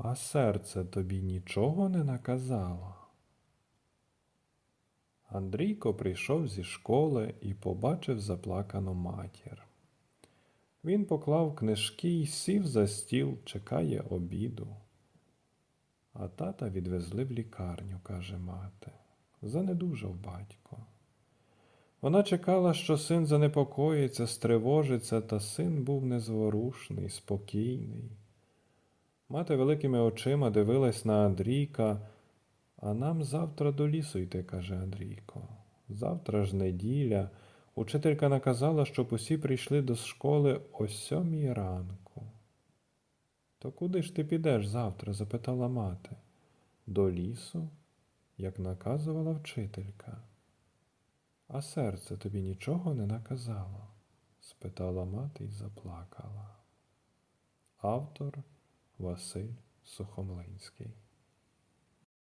А серце тобі нічого не наказало? Андрійко прийшов зі школи і побачив заплакану матір. Він поклав книжки й сів за стіл, чекає обіду. А тата відвезли в лікарню, каже мати. Занедужав батько. Вона чекала, що син занепокоїться, стривожиться, та син був незворушний, спокійний. Мати великими очима дивилась на Андрійка, а нам завтра до лісу йти, каже Андрійко. Завтра ж неділя. Учителька наказала, щоб усі прийшли до школи о сьомій ранку. То куди ж ти підеш завтра? запитала мати. До лісу, як наказувала вчителька. А серце тобі нічого не наказало? спитала мати і заплакала. Автор Василь Сухомлинський